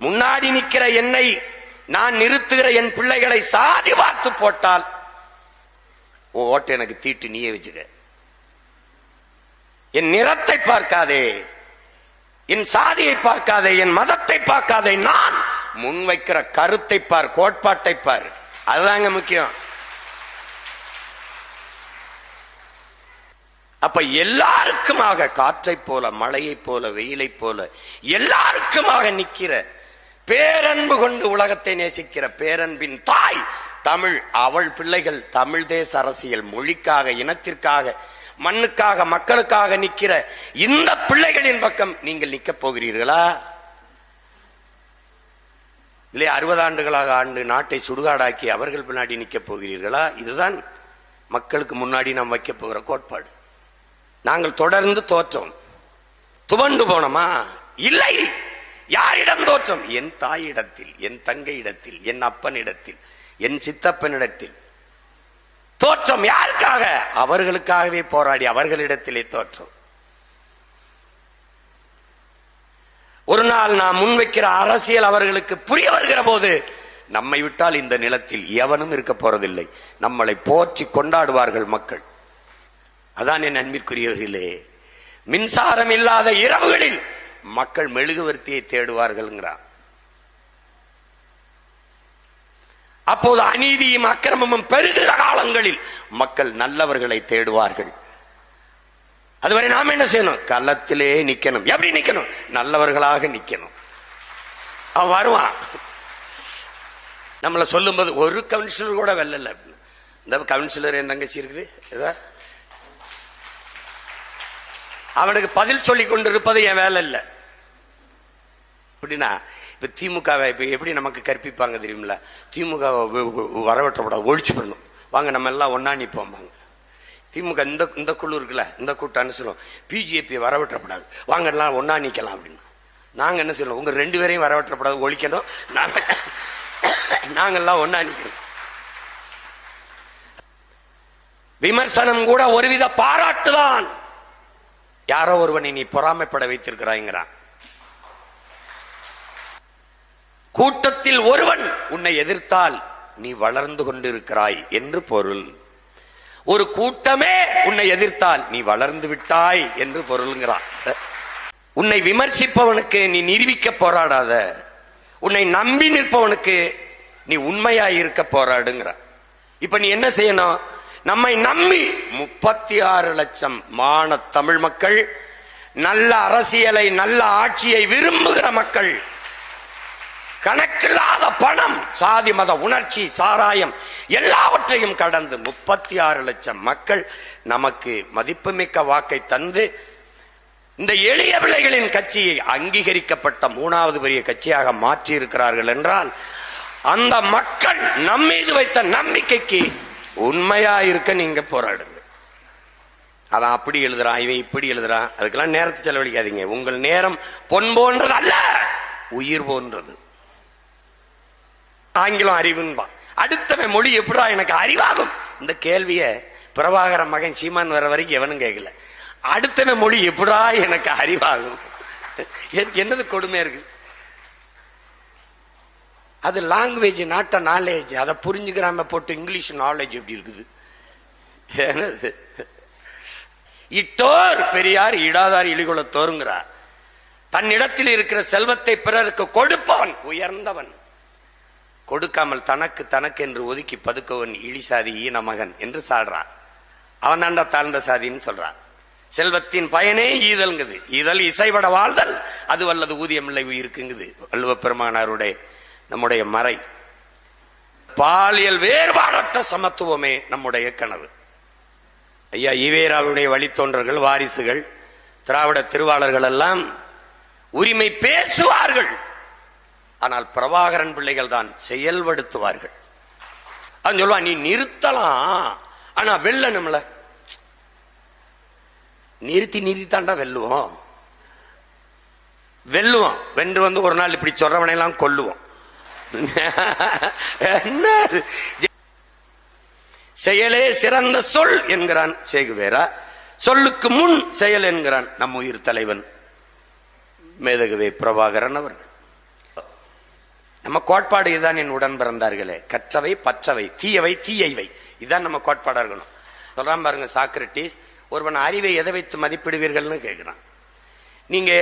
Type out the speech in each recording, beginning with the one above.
முன்னாடி நிற்கிற என்னை நான் நிறுத்துகிற என் பிள்ளைகளை சாதி பார்த்து போட்டால் ஓட்டை ஓட்டு எனக்கு தீட்டு நீயே வச்சுக்க. என் நிறத்தை பார்க்காதே என் சாதியை பார்க்காதே என் மதத்தை பார்க்காதே நான் முன்வைக்கிற கருத்தை பார் கோட்பாட்டை பார். அதுதாங்க முக்கியம். அப்ப எல்லாருக்குமாக காற்றை போல மழையை போல வெயிலை போல எல்லாருக்குமாக நிக்கிற பேரன்பு கொண்டு உலகத்தை நேசிக்கிற பேரன்பின் தாய் தமிழ் அவள் பிள்ளைகள் தமிழ் தேச அரசியல் மொழிக்காக இனத்திற்காக மண்ணுக்காக மக்களுக்காக நிற்கிற இந்த பிள்ளைகளின் பக்கம் நீங்கள் நிக்க போகிறீர்களா? இல்லையா அறுபது ஆண்டுகளாக ஆண்டு நாட்டை சுடுகாடாக்கி அவர்கள் பின்னாடி நிக்க போகிறீர்களா? இதுதான் மக்களுக்கு முன்னாடி நாம் வைக்க போகிற கோட்பாடு. நாங்கள் தொடர்ந்து தோற்றோம். துவண்டு போனோமா? இல்லை. யாரிடம் தோற்றம்? என் தாயிடத்தில் என் தங்கையிடத்தில் என் அப்பனிடத்தில் என் சித்தப்பனிடத்தில். தோற்றம் யாருக்காக? அவர்களுக்காகவே போராடி அவர்களிடத்திலே தோற்றம். ஒரு நாள் நாம் முன்வைக்கிற அரசியல் அவர்களுக்கு புரிய வருகிற போது நம்மை விட்டால் இந்த நிலத்தில் எவனும் இருக்க போறதில்லை. நம்மளை போற்றி கொண்டாடுவார்கள் மக்கள். அதான் என் அன்பிற்குரியவர்களே மின்சாரம் இல்லாத இரவுகளில் மக்கள் மெழுகுவர்த்தியை தேடுவார்கள்ங்கிறான். அப்போது அநீதியும் அக்கிரமமும் பெருகிற காலங்களில் மக்கள் நல்லவர்களை தேடுவார்கள். அதுவரை நாம என்ன செய்யணும்? களத்திலே நிக்கணும். எப்படி நிக்கணும்? நல்லவர்களாக நிக்கணும். அவன் வருவான். நம்மள சொல்லும்போது ஒரு கவுன்சிலர் கூட வெல்லல. இந்த கவுன்சிலர் என் தங்கச்சி இருக்குது. இதா? அவனுக்கு பதில் சொல்லி கொண்டிருப்பது என் வேலை இல்லை. அப்படின்னா இப்ப திமுகவை இப்ப எப்படி நமக்கு கற்பிப்பாங்க தெரியுமில்ல? திமுக வரவற்றப்படாது ஒழிச்சு பண்ணணும் வாங்க நம்ம எல்லாம் ஒன்னா நிப்போம் வாங்க. திமுக இந்த இந்த குழு இருக்குல்ல இந்த கூட்டம்னு சொல்லுவோம். பிஜேபி வரவற்றப்படாது. வாங்க எல்லாம் ஒன்னா நிக்கலாம் அப்படின்னு. நாங்க என்ன சொல்லுவோம் உங்க ரெண்டு பேரையும் வரவற்றப்படாது ஒழிக்கணும். நாங்க நாங்கெல்லாம் ஒன்னா நிக்கிறோம் விமர்சனம் கூட ஒருவித பாராட்டுதான். யாரோ ஒருவனை நீ பொறாமைப்பட வைத்திருக்கிறாய்ங்கிறான். கூட்டத்தில் ஒருவன் உன்னை எதிர்த்தால் நீ வளர்ந்து கொண்டிருக்கிறாய் என்று பொருள். ஒரு கூட்டமே உன்னை எதிர்த்தால் நீ வளர்ந்து விட்டாய் என்று பொருள்கிறான் உன்னை விமர்சிப்பவனுக்கு நீ நிரூபிக்க போராடாத. உன்னை நம்பி நிற்பவனுக்கு நீ உண்மையாய் இருக்க போராடுங்கிற இப்ப நீ என்ன செய்யணும்? நம்மை நம்பி முப்பத்தி ஆறு லட்சம் மான தமிழ் மக்கள் நல்ல அரசியலை நல்ல ஆட்சியை விரும்புகிற மக்கள். கணக்கில்லாத பணம் சாதி மத உணர்ச்சி சாராயம் எல்லாவற்றையும் கடந்து முப்பத்தி ஆறு லட்சம் மக்கள் நமக்கு மதிப்புமிக்க வாக்கை தந்து இந்த எளிய பிள்ளைகளின் கட்சியை அங்கீகரிக்கப்பட்ட மூணாவது பெரிய கட்சியாக மாற்றி இருக்கிறார்கள் என்றால் அந்த மக்கள் நம்மீது வைத்த நம்பிக்கைக்கு உண்மையா இருக்க நீங்க போராடுங்க. அவன் அப்படி எழுதுறான் இவன் இப்படி எழுதுறான். அதுக்கெல்லாம் நேரத்தை செலவழிக்காதீங்க. உங்கள் நேரம் பொன் போன்றது அல்ல உயிர் போன்றது. ஆங்கிலம் அறிவுன்பான் அடுத்தவன் மொழி எப்படா எனக்கு அறிவாகும்? இந்த கேள்விய பிரபாகர மகன் சீமான் வர வரைக்கும் எவனும் கேட்கல. அடுத்தவன் மொழி எப்படா எனக்கு அறிவாகும்? எனக்கு என்னது கொடுமையா இருக்கு? அது லாங்குவேஜ் நாட்ட நாலேஜ் அதை புரிஞ்சுக்கிறாம போட்டு இங்கிலீஷ் நாலேஜ் எப்படி இருக்குது? என்னது? இட்டோர் பெரியார் இடாதார் இழிகுலத்தோருங்கிறார் தன்னிடத்தில் இருக்கிற செல்வத்தை பிறருக்கு கொடுப்பவன் உயர்ந்தவன். கொடுக்காமல் தனக்கு தனக்கு என்று ஒதுக்கி பதுக்கவன் இழிசாதி ஈன மகன் என்று சாடுறான். அவன் தாண்ட தாழ்ந்த சாதின்னு சொல்றான். செல்வத்தின் பயனே ஈதல்ங்குது. ஈதல் இசைவட வாழ்தல் அது வல்லது ஊதியம் இல்லை உயிருக்குங்குது. வள்ளுவ பெருமானாருடைய நம்முடைய மறை. பாலியல் வேறுபாடற்ற சமத்துவமே நம்முடைய கனவு. ஐயா ஈவேராவுடைய வழித்தோன்றர்கள் வாரிசுகள் திராவிட திருவாளர்கள் எல்லாம் உரிமை பேசுவார்கள். ஆனால் பிரபாகரன் பிள்ளைகள் தான் செயல்படுத்துவார்கள் அவன் சொல்லுவான் நீ நிறுத்தலாம். ஆனா வெல்லணும்ல. நிறுத்தி நிறுத்தாண்டா வெல்லுவோம். வெல்லுவோம். வென்று வந்து ஒரு நாள் இப்படி சொல்றவனை எல்லாம் கொல்லுவோம். என்ன? செயலே சிறந்த சொல் என்கிறான் சேகுவேரா. சொல்லுக்கு முன் செயல் என்கிறான் நம் உயிர் தலைவன் மேதகுவே பிரபாகரன் அவர்கள். நம்ம கோட்பாடு இதுதான் என் உடன் பிறந்தார்களே. கற்றவை பற்றவை தீயவை தீயவை. இதுதான் நம்ம கோட்பாடா இருக்கணும். சொல்றான் பாருங்க சாக்ரட்டிஸ் ஒருவன் அறிவை எதை வைத்து மதிப்பிடுவீர்கள்னு கேட்கிறான் நீங்க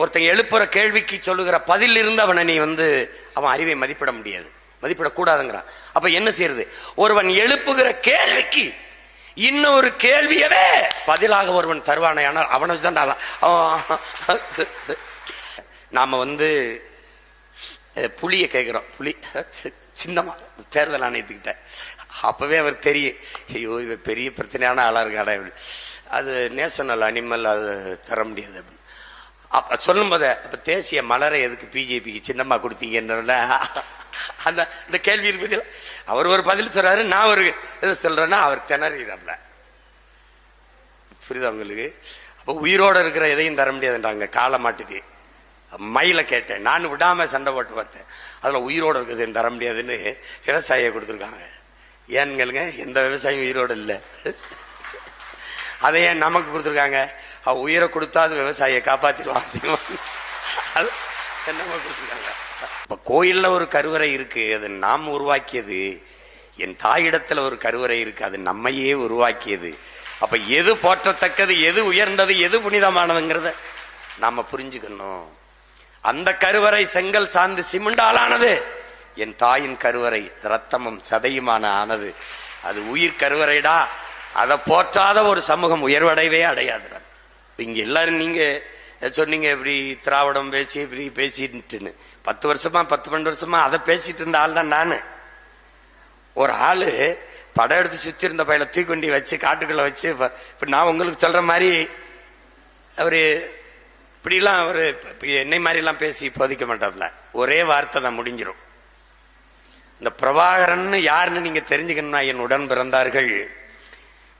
ஒருத்தன் எழுப்புற கேள்விக்கு சொல்லுகிற பதில் இருந்து அவனை நீ வந்து அவன் அறிவை மதிப்பிட முடியாது. மதிப்பிடக்கூடாதுங்கிறான். அப்ப என்ன செய்யறது? ஒருவன் எழுப்புகிற கேள்விக்கு இன்னொரு கேள்வியவே பதிலாக ஒருவன் தருவானே ஆனால் அவனை தான் நாம வந்து புளிய கேட்கிறோம் புளி சின்னமா தேர்தல் ஆணையத்துக்கிட்ட. அப்பவே அவர் தெரியும் ஐயோ இவ பெரிய பிரச்சனையான ஆளா இருக்காடா அது நேஷனல் அனிமல் அது தர முடியாது. அப்படின்னு. அப்ப சொல்லும் போத அப்ப தேசிய மலரை எதுக்கு பிஜேபிக்கு சின்னமா கொடுத்தீங்கன்னு அந்த இந்த கேள்வி இருக்குது. அவர் ஒரு பதில் சொல்றாரு நான் ஒரு இது சொல்றேன்னா அவர் திணறாப்ல புரியுதா உங்களுக்கு? அப்ப உயிரோட இருக்கிற எதையும் தர முடியாதுன்றாங்க காளை மாட்டுக்கு மயில கேட்டேன். நான் விடாம சண்டை போட்டு பார்த்தேன். அதுல உயிரோட இருக்கிறது தர முடியாதுன்னு விவசாயியை கொடுத்துருக்காங்க. ஏன்னு கேளுங்க எந்த விவசாயியும் உயிரோடு இல்லை. அதை ஏன் நமக்கு கொடுத்துருக்காங்க? அவ உயிரை கொடுத்தா அது விவசாயியை காப்பாத்திடுவான். அது என்னமா கொடுத்துருக்காங்க? இப்ப கோயில்ல ஒரு கருவறை இருக்கு. அது நாம் உருவாக்கியது. என் தாயிடத்துல ஒரு கருவறை இருக்கு. அது நம்மையே உருவாக்கியது. அப்ப எது போற்றத்தக்கது எது உயர்ந்தது எது புனிதமானதுங்கிறத நாம புரிஞ்சுக்கணும். அந்த கருவறை செங்கல் சார்ந்து சிமெண்டாலானது. என் தாயின் கருவறை ரத்தமும் சதையுமான ஆனது. அது உயிர் கருவறைடா. அதை போற்றாத ஒரு சமூகம் உயர்வடையவே அடையாதுடா. இங்க எல்லாரும் நீங்க சொன்னீங்க இப்படி திராவிடம் பேசி இப்படி பேசிட்டுன்னு. பத்து வருஷமா பத்து பன்னெண்டு வருஷமா அதை பேசிட்டு இருந்த ஆள் தான் நானு. ஒரு ஆளு படம் எடுத்து சுத்தி இருந்த பையில தூக்கொண்டி வச்சு காட்டுக்குள்ள வச்சு இப்ப நான் உங்களுக்கு சொல்ற மாதிரி அவரு இப்படிலாம் அவரு என்னை மாதிரி எல்லாம் பேசி போதிக்க மாட்டார்ல ஒரே வார்த்தை தான் முடிஞ்சிடும் இந்த பிரபாகரன் யாருன்னு நீங்க தெரிஞ்சுக்கணும்னா என் உடன் பிறந்தார்கள்.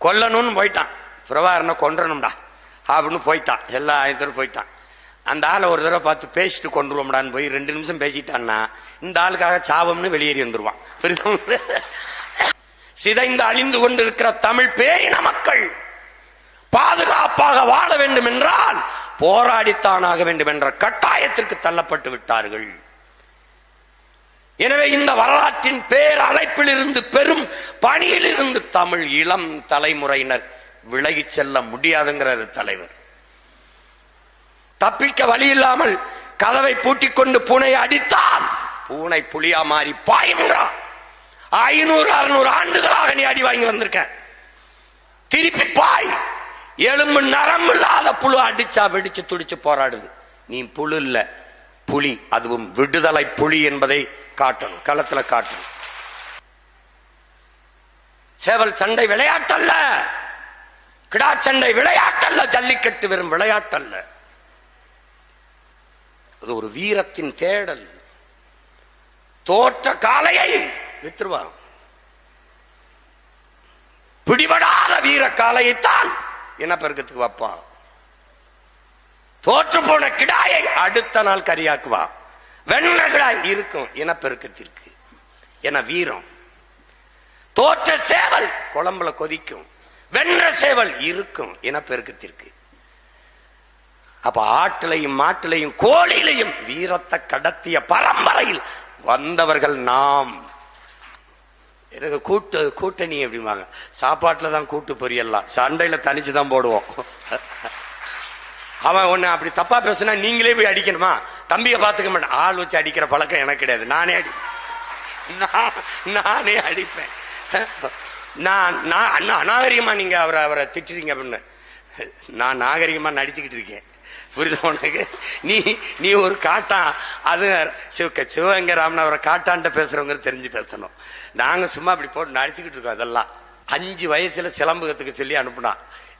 கொல்லணும்னு போயிட்டான். பிரபாகரனை கொன்றணும்டா. அப்படின்னு போயிட்டான். எல்லா ஆயுதரும் போயிட்டான். அந்த ஆளை ஒரு தடவை பார்த்து பேசிட்டு கொண்டுருவோம்டான்னு போய் ரெண்டு நிமிஷம் பேசிட்டான்னா இந்த ஆளுக்காக சாபம்னு வெளியேறி வந்துருவான். சிதைந்து அழிந்து கொண்டிருக்கிற தமிழ் பேரின மக்கள் பாதுகாப்பாக வாழ வேண்டும் என்றால் போராடித்தான் ஆக வேண்டும் என்ற கட்டாயத்திற்கு தள்ளப்பட்டு விட்டார்கள். எனவே இந்த வரலாற்றின் பேர் அழைப்பில் இருந்து பெரும் பணியில் இருந்து தமிழ் இளம் தலைமுறையினர் விலகி செல்ல முடியாதுங்கிறார் தலைவர். தப்பிக்க வழி இல்லாமல் கதவை பூட்டிக் கொண்டு பூனை அடித்தால் பூனை புலியா மாறி பாயுங்கிறான். ஐநூறு அறுநூறு ஆண்டுகளாக நீ அடி வாங்கி வந்திருக்க. திருப்பி பாய். எலும்பு நரம்பு இல்லாத புழு அடிச்சா வெடிச்சு துடிச்சு போராடுது. நீ புழு இல்ல புலி. அதுவும் விடுதலை புலி என்பதை காட்டணும் களத்துல காட்டணும். சேவல் சண்டை விளையாட்டல்ல. கிடா சண்டை விளையாட்டல்ல ஜல்லிக்கட்டு வெறும் விளையாட்டல்ல. அது ஒரு வீரத்தின் தேடல். தோற்ற காளையை வித்துருவான் பிடிபடாத வீர காளையைத்தான் இனப்பெருக்கத்துக்கு வைப்பான். தோற்று போன கிடாயை அடுத்த நாள் கரியாக்குவான். வெண்ண கிடாய் இருக்கும் இனப்பெருக்கத்திற்கு என வீரம். தோற்ற சேவல் குழம்புல கொதிக்கும். வென்ற சேவல் இருக்கும் இனப்பெருக்கத்திற்கு. அப்ப ஆட்டிலையும் மாட்டிலையும் கோழிலையும் வீரத்தை கடத்திய பரம்பரையில் வந்தவர்கள் நாம். எனக்கு கூட்டு கூட்டணி அப்படிம்பாங்க. சாப்பாட்டுல தான் கூட்டு பொரியல்லாம் சண்டையில தனிச்சு தான் போடுவோம். அவன் ஒண்ணு அப்படி தப்பா பேசுனா நீங்களே போய் அடிக்கணுமா? தம்பியை பாத்துக்க மாட்டேன். ஆள் வச்சு அடிக்கிற பழக்கம் எனக்கு கிடையாது. நானே அடி நான் நானே அடிப்பேன். நான் நான் அண்ணா அநாகரிகமாக நீங்கள் அவரை அவரை திட்டுறீங்க அப்படின்னு. நான் நாகரிகமாக நடிச்சுக்கிட்டு இருக்கேன். புரியுதா உனக்கு? நீ நீ ஒரு காட்டான். அது சிவ சிவகங்கை ராமன் அவரை காட்டான்ட்ட பேசுறவங்க தெரிஞ்சு பேசணும். நாங்கள் சும்மா அப்படி போட்டு நடிச்சுக்கிட்டு இருக்கோம் அதெல்லாம். அஞ்சு வயசில் சிலம்புகத்துக்கு சொல்லி அனுப்புனான்.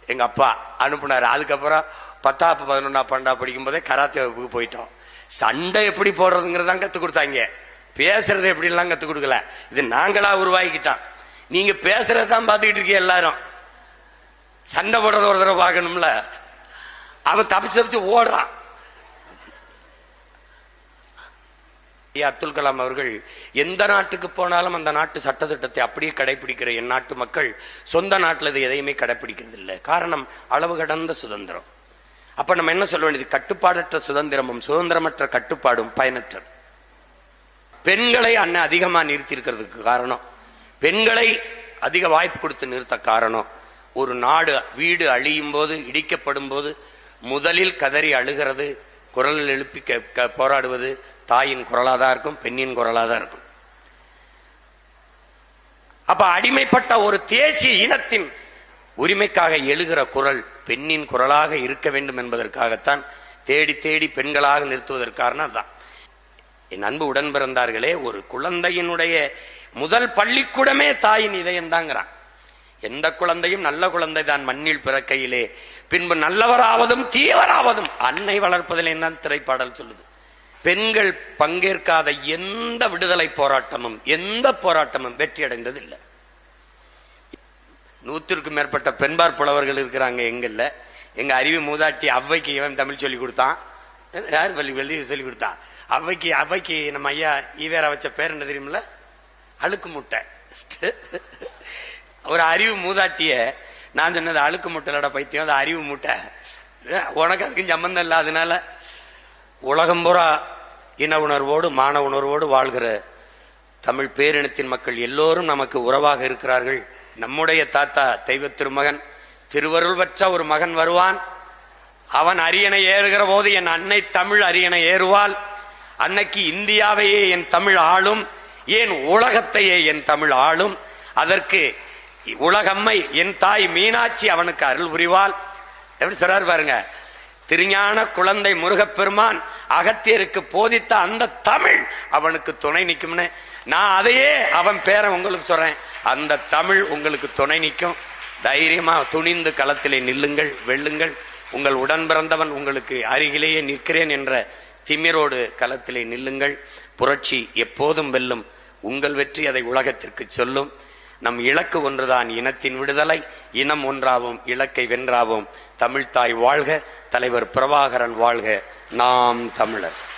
எங்கள் அப்பா அனுப்புனார். அதுக்கப்புறம் பத்தாப்பு பதினொன்னா பன்னெண்டா படிக்கும் போதே கராத்தே வகுப்புக்கு போயிட்டோம். சண்டை எப்படி போடுறதுங்கிறதான் கற்றுக் கொடுத்தாங்க. பேசுறது எப்படிலாம் கற்றுக் கொடுக்கல. இது நாங்களா உருவாக்கிட்டான் நீங்க பேசுறதான் பார்த்துக்கிட்டு இருக்கீங்க எல்லாரும். சண்டை போடுறத ஒரு தடவை பார்க்கணும்ல. அவன் தப்பிச்சு தப்பிச்சு ஓடுறான். ஏ அப்துல் கலாம் அவர்கள் எந்த நாட்டுக்கு போனாலும் அந்த நாட்டு சட்டத்திட்டத்தை அப்படியே கடைபிடிக்கிற என் நாட்டு மக்கள் சொந்த நாட்டில் இது எதையுமே கடைபிடிக்கிறது இல்லை. காரணம் அளவு கடந்த சுதந்திரம். அப்ப நம்ம என்ன சொல்ல வேண்டியது? கட்டுப்பாடற்ற சுதந்திரமும் சுதந்திரமற்ற கட்டுப்பாடும் பயனற்றது. பெண்களை அண்ணன் அதிகமாக நிறுத்தி இருக்கிறதுக்கு காரணம். பெண்களை அதிக வாய்ப்பு கொடுத்து நிறுத்த காரணம் ஒரு நாடு வீடு அழியும் போது இடிக்கப்படும் போது முதலில் கதறி அழுகிறது குரல் எழுப்பி போராடுவது தாயின் குரலாதான் இருக்கும் பெண்ணின் குரலாதான் இருக்கும். அப்ப அடிமைப்பட்ட ஒரு தேசிய இனத்தின் உரிமைக்காக எழுகிற குரல் பெண்ணின் குரலாக இருக்க வேண்டும் என்பதற்காகத்தான் தேடி தேடி பெண்களாக நிறுத்துவதற்காரணம் தான் என் அன்பு உடன் பிறந்தார்களே ஒரு குழந்தையினுடைய முதல் பள்ளிக்கூடமே தாயின் இதயம் தாங்கிறான் எந்த குழந்தையும் நல்ல குழந்தை தான் மண்ணில் பிறக்கையிலே. பின்பு நல்லவராவதும் தீவராவதும் அன்னை வளர்ப்பதிலே தான் திரைப்பாடல் சொல்லுது. பெண்கள் பங்கேற்காத எந்த விடுதலை போராட்டமும் எந்த போராட்டமும் வெற்றி அடைந்ததில்லை நூத்திற்கும் மேற்பட்ட பெண்பார் புலவர்கள் இருக்கிறாங்க எங்கல்ல எங்க அறிவு மூதாட்டி அவ்வைக்கு இவன் தமிழ் சொல்லி கொடுத்தான். யார் வழி வள்ளி சொல்லி கொடுத்தான் அவ்வைக்கு அவ்வைக்கு நம்ம ஐயா ஈவேரா வச்ச பேர் என்ன தெரியுமில்ல? அழுக்கு முட்டை. ஒரு அறிவு மூதாட்டிய நான் சொன்னது அழுக்கு முட்டலோட பைத்தியம் அது அறிவு முட்டை. உனக்கு அதுக்கும் சம்பந்தம் இல்லை அதனால உலகம் பூரா இன உணர்வோடு மான உணர்வோடு வாழ்கிற தமிழ் பேரினத்தின் மக்கள் எல்லோரும் நமக்கு உறவாக இருக்கிறார்கள். நம்முடைய தாத்தா தெய்வ திருமகன் திருவருள் பெற்ற ஒரு மகன் வருவான். அவன் அரியணை ஏறுகிற போது என் அன்னை தமிழ் அரியணை ஏறுவாள். அன்னைக்கு இந்தியாவையே என் தமிழ் ஆளும். ஏன் உலகத்தையே என் தமிழ் ஆளும்? அதற்கு உலகம்மை என் தாய் மீனாட்சி அவனுக்கு அருள் புரிவாள். எப்படி சொல்றாரு பாருங்க? திருஞான குழந்தை முருகப்பெருமான் அகத்தியருக்கு போதித்த அந்த தமிழ் அவனுக்கு துணை நிற்கும்னு நான் அதையே அவன் பேரை உங்களுக்கு சொல்றேன். அந்த தமிழ் உங்களுக்கு துணை நிற்கும் தைரியமா துணிந்து களத்திலே நில்லுங்கள் வெல்லுங்கள். உங்கள் உடன் பிறந்தவன் உங்களுக்கு அருகிலேயே நிற்கிறேன் என்ற திமிரோடு களத்திலே நில்லுங்கள். புரட்சி எப்போதும் வெல்லும். உங்கள் வெற்றி அதை உலகத்திற்கு சொல்லும். நம் இலக்கு ஒன்றுதான் இனத்தின் விடுதலை. இனம் ஒன்றாவும் இலக்கை வென்றாவும். தமிழ்தாய் வாழ்க தலைவர் பிரபாகரன் வாழ்க. நாம் தமிழர்.